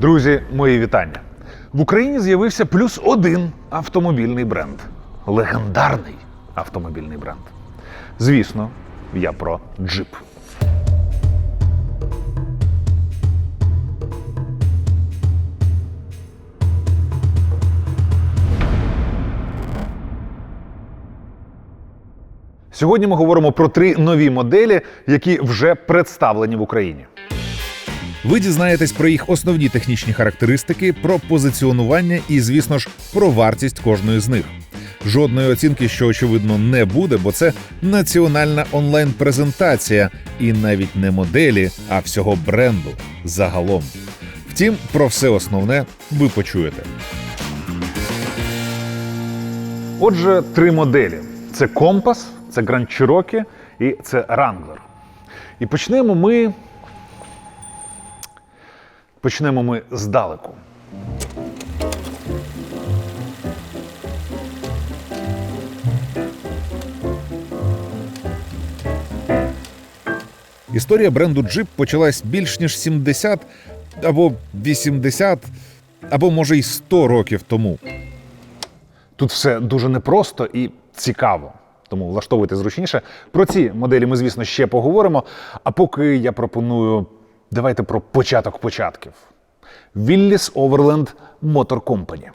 Друзі, мої вітання. В Україні з'явився плюс один автомобільний бренд. Легендарний автомобільний бренд. Звісно, я про джип. Сьогодні ми говоримо про три нові моделі, які вже представлені в Україні. Ви дізнаєтесь про їх основні технічні характеристики, про позиціонування і, звісно ж, про вартість кожної з них. Жодної оцінки, що очевидно не буде, бо це національна онлайн-презентація, і навіть не моделі, а всього бренду загалом. Втім, про все основне ви почуєте. Отже, три моделі: це компас, це Grand Cherokee і це Wrangler. І почнемо ми. Почнемо ми здалеку. Історія бренду Jeep почалась більш ніж 70 або 80, або може й 100 років тому. Тут все дуже непросто і цікаво. Тому влаштовуйте зручніше. Про ці моделі ми, звісно, ще поговоримо. А поки я пропоную, давайте про початок початків. Willis Overland Motor Company.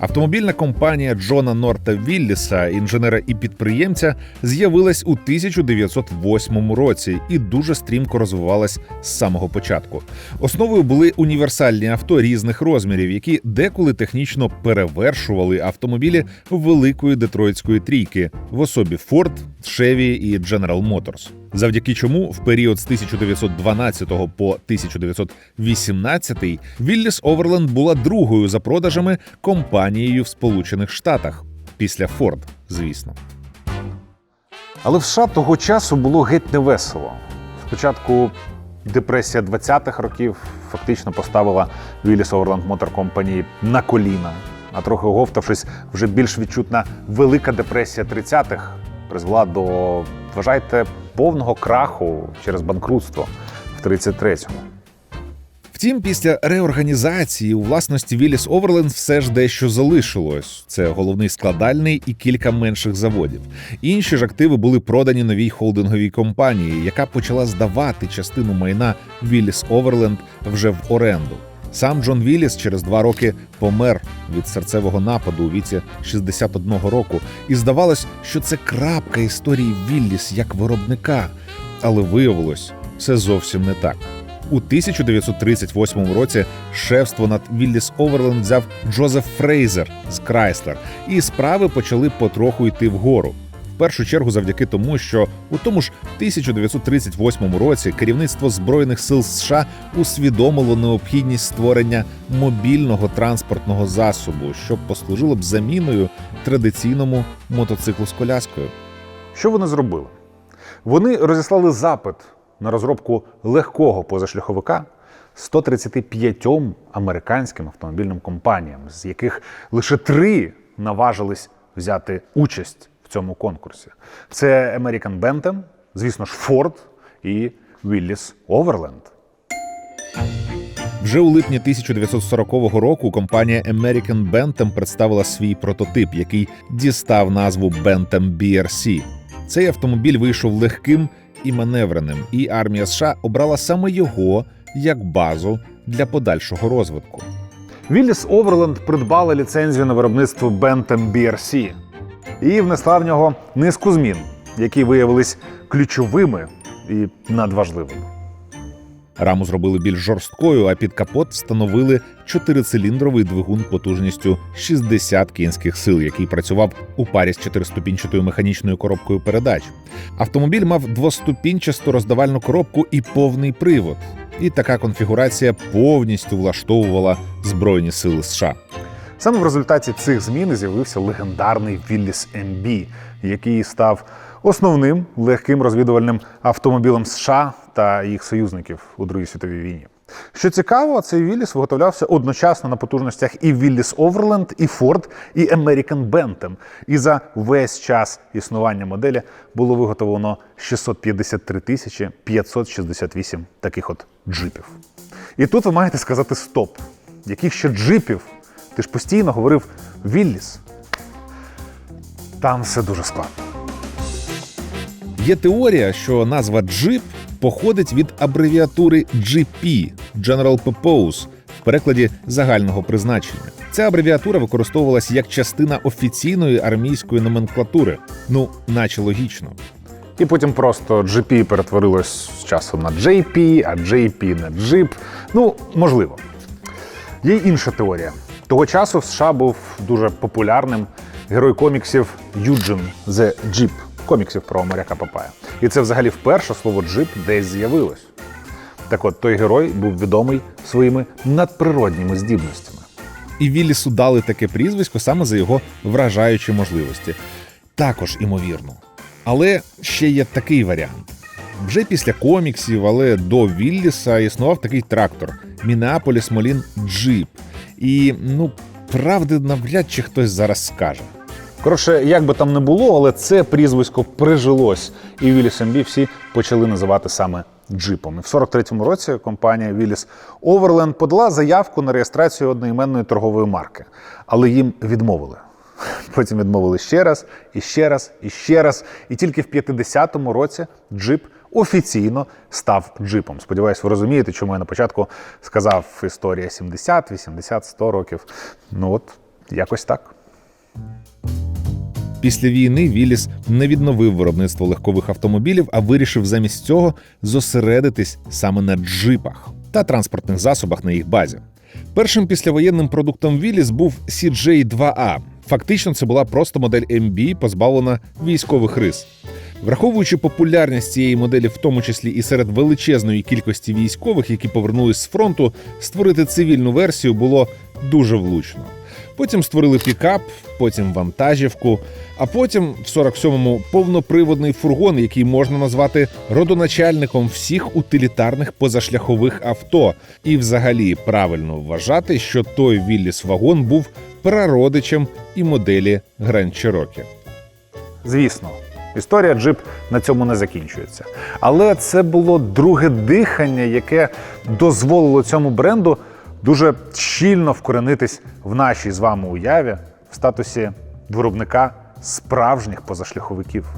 Автомобільна компанія Джона Норта Вілліса, інженера і підприємця, з'явилась у 1908 році і дуже стрімко розвивалась з самого початку. Основою були універсальні авто різних розмірів, які деколи технічно перевершували автомобілі великої детройтської трійки в особі Ford, Chevy і General Motors. Завдяки чому в період з 1912 по 1918 Вілліс Оверленд була другою за продажами компанією в Сполучених Штатах після Ford, звісно. Але в США того часу було геть невесело. Спочатку депресія 20-х років фактично поставила Willis Overland Motor Company на коліна. А трохи оговтавшись, вже більш відчутна велика депресія 30-х призвела до, вважайте, повного краху через банкрутство в 33-му. Втім, після реорганізації у власності Вілліс Оверленд все ж дещо залишилось. Це головний складальний і кілька менших заводів. Інші ж активи були продані новій холдинговій компанії, яка почала здавати частину майна Вілліс Оверленд вже в оренду. Сам Джон Вілліс через два роки помер від серцевого нападу у віці 61 року, і здавалось, що це крапка історії Вілліс як виробника. Але виявилось, все зовсім не так. У 1938 році шефство над Вілліс Оверленд взяв Джозеф Фрейзер з Крайслер, і справи почали потроху йти вгору. Першу чергу завдяки тому, що у тому ж 1938 році керівництво збройних сил США усвідомило необхідність створення мобільного транспортного засобу, що послужило б заміною традиційному мотоциклу з коляскою. Що вони зробили? Вони розіслали запит на розробку легкого позашляховика 135 американським автомобільним компаніям, з яких лише три наважились взяти участь в цьому конкурсі. Це American Bentham, звісно ж, Ford і Willis Overland. Вже у липні 1940 року компанія American Bentham представила свій прототип, який дістав назву Bentham BRC. Цей автомобіль вийшов легким і маневреним, і армія США обрала саме його як базу для подальшого розвитку. Willis Overland придбала ліцензію на виробництво Bentham BRC і внесла в нього низку змін, які виявились ключовими і надважливими. Раму зробили більш жорсткою, а під капот встановили чотирициліндровий двигун потужністю 60 кінських сил, який працював у парі з чотириступінчатою механічною коробкою передач. Автомобіль мав двоступінчасту роздавальну коробку і повний привод. І така конфігурація повністю влаштовувала Збройні сили США. Саме в результаті цих змін з'явився легендарний Willys MB, який став основним легким розвідувальним автомобілем США та їх союзників у Другій світовій війні. Що цікаво, цей Вілліс виготовлявся одночасно на потужностях і Вілліс Overland, і Ford, і American Bentham. І за весь час існування моделі було виготовлено 653 тисячі 568 таких от джипів. І тут ви маєте сказати стоп. Яких ще джипів? Ти ж постійно говорив Вілліс. Там все дуже складно. Є теорія, що назва джип походить від абревіатури GP General Purpose в перекладі загального призначення. Ця абревіатура використовувалась як частина офіційної армійської номенклатури. Ну, наче логічно. І потім просто GP перетворилось з часом на JP, а JP на Jeep. Ну, можливо. Є інша теорія. Того часу в США був дуже популярним герой коміксів Юджин The Jeep, коміксів про моряка Папая. І це взагалі вперше слово джип десь з'явилось. Так от той герой був відомий своїми надприродніми здібностями. І Віллісу дали таке прізвисько саме за його вражаючі можливості. Також імовірно. Але ще є такий варіант. Вже після коміксів, але до Вілліса існував такий трактор Мінеаполіс Молін Джип. І ну, правди навряд чи хтось зараз скаже. Коротше, як би там не було, але це прізвисько прижилось, і Віліс МБ всі почали називати саме джипом. І в 43-му році компанія Віліс Оверленд подала заявку на реєстрацію одноіменної торгової марки, але їм відмовили. Потім відмовили ще раз, і ще раз, і ще раз. І тільки в 50-му році джип офіційно став джипом. Сподіваюсь, ви розумієте, чому я на початку сказав історія 70, 80, 100 років. Ну от, якось так. Після війни Вілліс не відновив виробництво легкових автомобілів, а вирішив замість цього зосередитись саме на джипах та транспортних засобах на їх базі. Першим післявоєнним продуктом Вілліс був CJ2A. Фактично, це була просто модель MB, позбавлена військових рис. Враховуючи популярність цієї моделі, в тому числі і серед величезної кількості військових, які повернулись з фронту, створити цивільну версію було дуже влучно. Потім створили пікап, потім вантажівку, а потім в 47-му повноприводний фургон, який можна назвати родоначальником всіх утилітарних позашляхових авто, і взагалі правильно вважати, що той Вілліс вагон був прародичем і моделі Grand Cherokee. Звісно, історія джип на цьому не закінчується. Але це було друге дихання, яке дозволило цьому бренду дуже щільно вкоренитись в нашій з вами уяві в статусі виробника справжніх позашляховиків.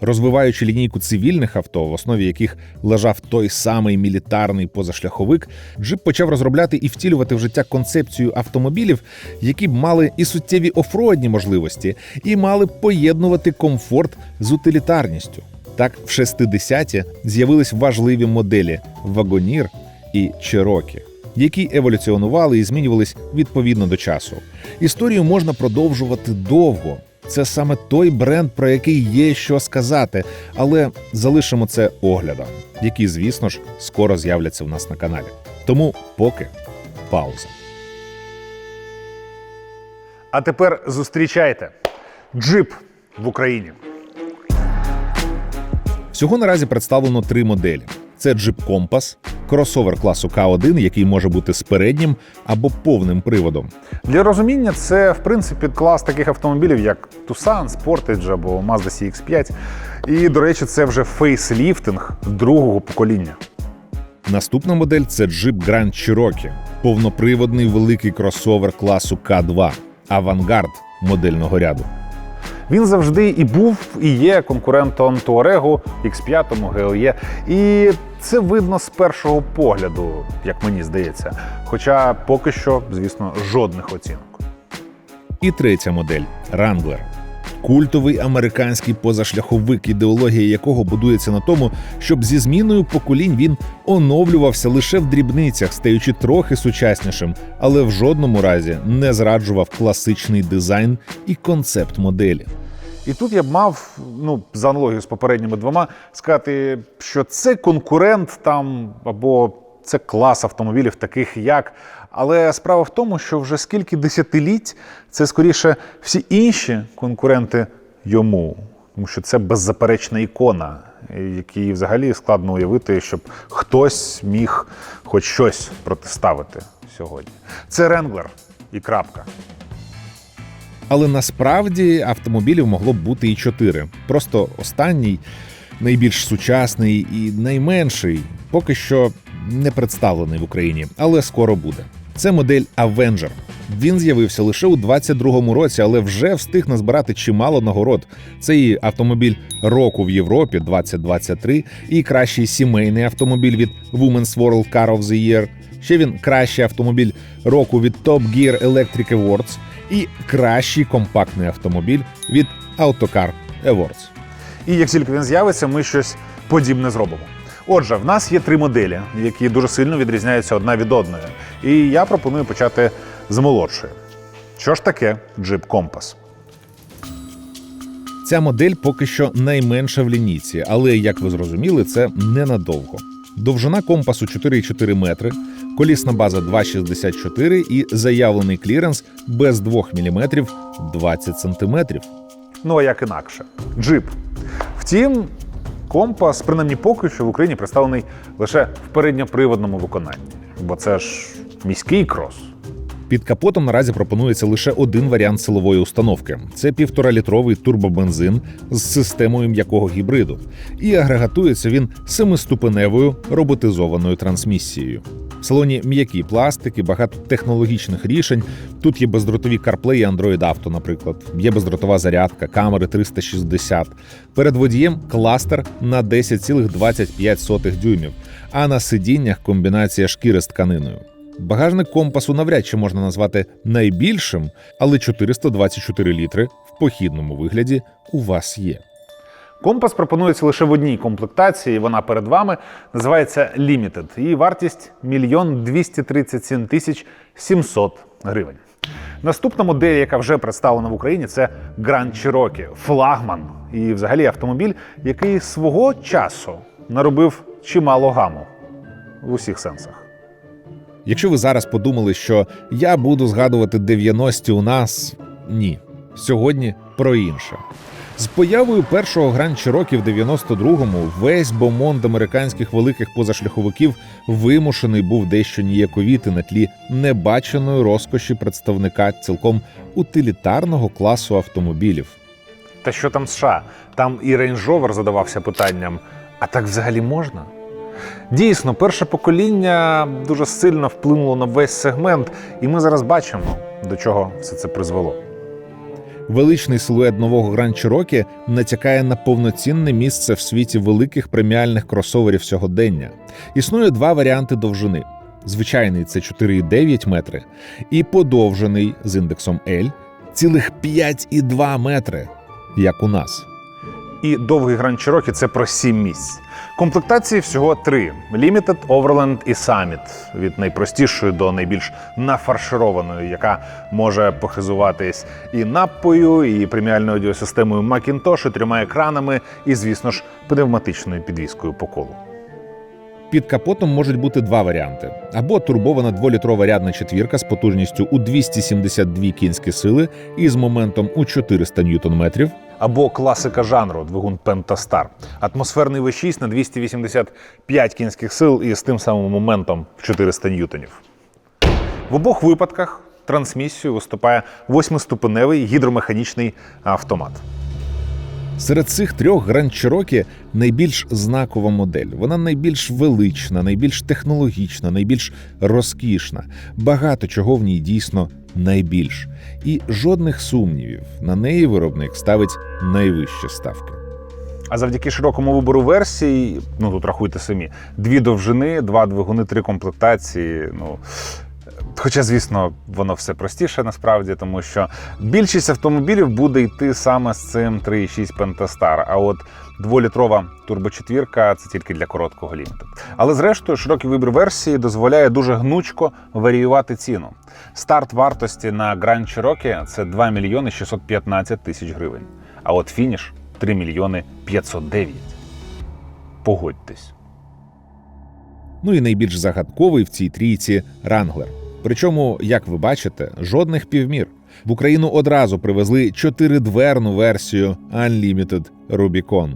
Розвиваючи лінійку цивільних авто, в основі яких лежав той самий мілітарний позашляховик, джип почав розробляти і втілювати в життя концепцію автомобілів, які б мали і суттєві офроадні можливості, і мали б поєднувати комфорт з утилітарністю. Так, в 60-ті з'явились важливі моделі вагонір і Чирокі, які еволюціонували і змінювались відповідно до часу. Історію можна продовжувати довго. Це саме той бренд, про який є що сказати, але залишимо це оглядом, які, звісно ж, скоро з'являться в нас на каналі. Тому поки пауза. А тепер зустрічайте джип в Україні. Всього наразі представлено три моделі: це Jeep Compass, кросовер класу К1, який може бути з переднім або повним приводом. Для розуміння, це в принципі клас таких автомобілів, як Tucson, Sportage або Mazda CX-5. І, до речі, це вже фейсліфтинг другого покоління. Наступна модель це Jeep Grand Cherokee, повноприводний великий кросовер класу К2, авангард модельного ряду. Він завжди і був, і є конкурентом Туарегу, X5, GLE. І це видно з першого погляду, як мені здається. Хоча поки що, звісно, жодних оцінок. І третя модель Wrangler. Культовий американський позашляховик, ідеологія якого будується на тому, щоб зі зміною поколінь він оновлювався лише в дрібницях, стаючи трохи сучаснішим, але в жодному разі не зраджував класичний дизайн і концепт моделі. І тут я б мав, ну, за аналогію з попередніми двома, сказати, що це конкурент там або це клас автомобілів, таких як. Але справа в тому, що вже скільки десятиліть це скоріше всі інші конкуренти йому. Тому що це беззаперечна ікона, якій взагалі складно уявити, щоб хтось міг хоч щось протиставити сьогодні. Це Ренглер і крапка. Але насправді автомобілів могло б бути і чотири. Просто останній, найбільш сучасний і найменший, поки що не представлений в Україні, але скоро буде. Це модель Avenger. Він з'явився лише у 22-му році, але вже встиг назбирати чимало нагород. Це і автомобіль року в Європі 2023, і кращий сімейний автомобіль від Women's World Car of the Year. Ще він кращий автомобіль року від Top Gear Electric Awards і кращий компактний автомобіль від Autocar Awards. І як тільки він з'явиться, ми щось подібне зробимо. Отже, в нас є три моделі, які дуже сильно відрізняються одна від одної. І я пропоную почати з молодшої. Що ж таке Jeep Compass? Ця модель поки що найменша в лінійці, але як ви зрозуміли, це ненадовго. Довжина компасу 4,4 метри, колісна база 2,64 і заявлений кліренс без 2 мм 20 см. Ну а як інакше? Джип. Втім, компас, принаймні поки що в Україні представлений лише в передньоприводному виконанні, бо це ж міський крос. Під капотом наразі пропонується лише один варіант силової установки: це півторалітровий турбобензин з системою м'якого гібриду, і агрегатується він семиступеневою роботизованою трансмісією. В салоні м'які пластики, багато технологічних рішень. Тут є бездротові CarPlay і Android Auto, наприклад. Є бездротова зарядка, камери 360. Перед водієм кластер на 10,25 дюймів, а на сидіннях комбінація шкіри з тканиною. Багажник компасу навряд чи можна назвати найбільшим, але 424 літри в похідному вигляді у вас є. Компас пропонується лише в одній комплектації, вона перед вами називається Limited. Її вартість 1 237 тисяч 700 гривень. Наступна модель, яка вже представлена в Україні, це Grand Cherokee, флагман. І взагалі автомобіль, який свого часу наробив чимало гаму в усіх сенсах. Якщо ви зараз подумали, що я буду згадувати 90-ті у нас, ні. Сьогодні про інше. З появою першого Гранд Чирокі в 92-му весь бомонд американських великих позашляховиків вимушений був дещо ніяковіти на тлі небаченої розкоші представника цілком утилітарного класу автомобілів. Та що там США? Там і Range задавався питанням: а так взагалі можна? Дійсно, перше покоління дуже сильно вплинуло на весь сегмент, і ми зараз бачимо, до чого все це призвело. Величний силует нового Гранд Чирокі натякає на повноцінне місце в світі великих преміальних кросоверів сьогодення. Існує два варіанти довжини: звичайний це 4,9 метри, і подовжений з індексом L цілих 5,2 метри, як у нас. І довгий Grand Cherokee – це про сім місць. Комплектації всього три: Limited, Overland і Summit. від найпростішої до найбільш нафаршированої, яка може похизуватись і напою, і преміальною аудіосистемою Macintosh, і трьома екранами, і, звісно ж, пневматичною підвіскою по колу. Під капотом можуть бути два варіанти: або турбована дволітрова рядна четвірка з потужністю у 272 кінські сили і з моментом у 400 ньютон-метрів, або класика жанру двигун Pentastar. Атмосферний V6 на 285 кінських сил і з тим самим моментом в 400 ньютонів. В обох випадках трансмісією виступає восьмиступеневий гідромеханічний автомат. Серед цих трьох Гранд Чирокі найбільш знакова модель. Вона найбільш велична, найбільш технологічна, найбільш розкішна. Багато чого в ній дійсно найбільш. І жодних сумнівів на неї виробник ставить найвищі ставки. А завдяки широкому вибору версій, ну тут рахуйте самі, дві довжини, два двигуни, три комплектації. Ну Хоча, звісно, воно все простіше насправді, тому що більшість автомобілів буде йти саме з цим 3,6 Pentastar, А от дволітрова турбочетвірка це тільки для короткого ліміту. Але зрештою, широкий вибір версії дозволяє дуже гнучко варіювати ціну. Старт вартості на Grand Cherokee – це 2 мільйони 615 тисяч гривень. А от фініш 3 мільйони 509. Погодьтесь. Ну і найбільш загадковий в цій трійці Ранглер. Причому, як ви бачите, жодних півмір. В Україну одразу привезли чотиридверну версію Unlimited Rubicon.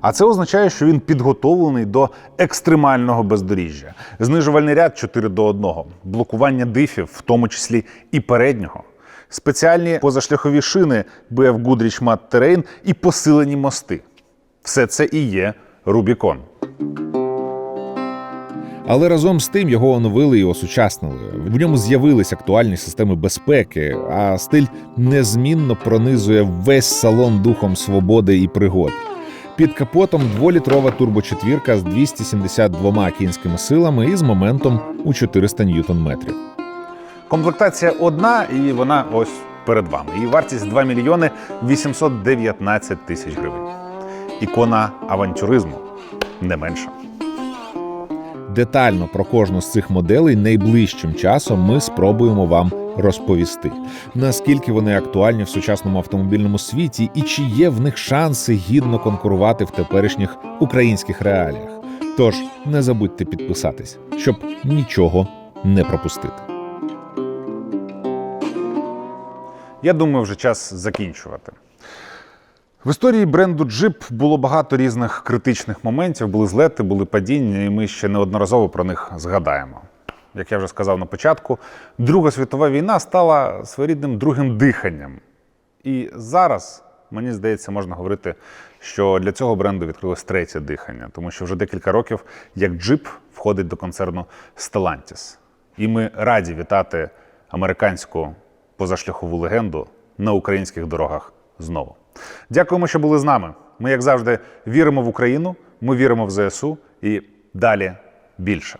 А це означає, що він підготовлений до екстремального бездоріжжя. Знижувальний ряд 4 до 1, блокування дифів, в тому числі і переднього, спеціальні позашляхові шини BF Goodrich Matte Terrain і посилені мости. Все це і є Рубікон. Але разом з тим його оновили і осучаснили. В ньому з'явились актуальні системи безпеки, а стиль незмінно пронизує весь салон духом свободи і пригод. Під капотом дволітрова турбочетвірка з 272 кінськими силами і з моментом у 400 ньютон-метрів. Комплектація одна, і вона ось перед вами. Її вартість 2 мільйони 819 тисяч гривень. Ікона авантюризму не менша. Детально про кожну з цих моделей найближчим часом ми спробуємо вам розповісти, наскільки вони актуальні в сучасному автомобільному світі і чи є в них шанси гідно конкурувати в теперішніх українських реаліях. Тож не забудьте підписатись, щоб нічого не пропустити. Я думаю, вже час закінчувати. В історії бренду Jeep було багато різних критичних моментів, були злети, були падіння, і ми ще неодноразово про них згадаємо. Як я вже сказав на початку, Друга світова війна стала своєрідним другим диханням. І зараз, мені здається, можна говорити, що для цього бренду відкрилось третє дихання, тому що вже декілька років як Jeep входить до концерну Stellantis. І ми раді вітати американську позашляхову легенду на українських дорогах знову. Дякуємо, що були з нами. Ми, як завжди, віримо в Україну, ми віримо в ЗСУ і далі більше.